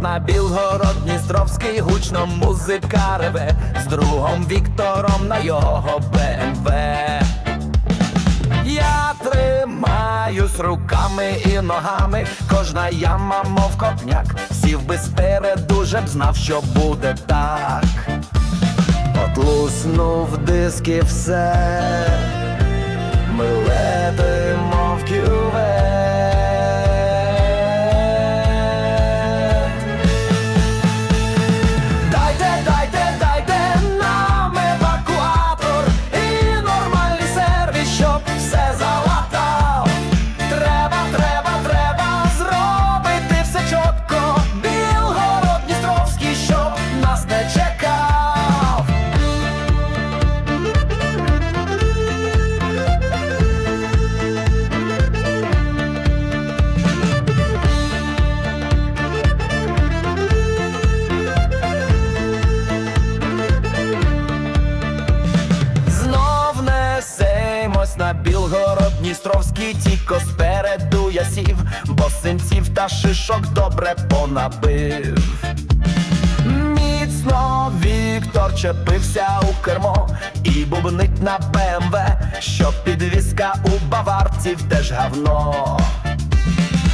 на Білгород Дністровський гучно музика реве з другом Віктором на його БМВ. Я тримаюсь руками і ногами, кожна яма, мов копняк, сів би спереду, б знав, що буде так. От луснув диски все, Білгород Дністровський тільки спереду я сів, бо синців та шишок добре понабив. Міцно Віктор чепився у кермо і бубнить на БМВ, що підвізка у баварців теж гавно.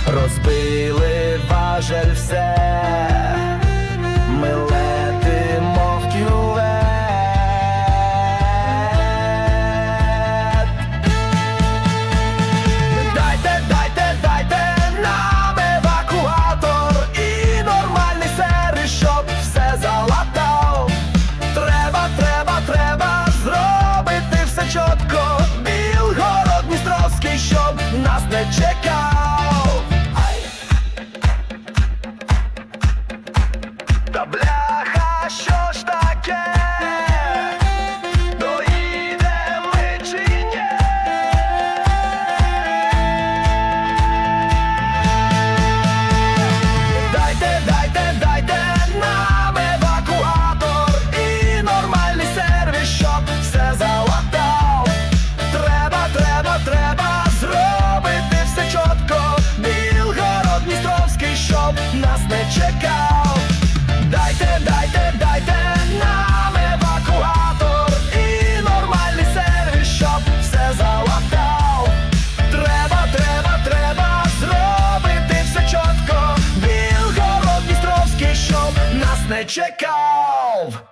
Розбили важель все, нас не чекав. Ай. Нас не чекав. Дайте, дайте, дайте нам евакуатор і нормальний сервіс, щоб все залатав. Треба, треба, треба зробити все чітко. Білгород Дністровський, щоб нас не чекав.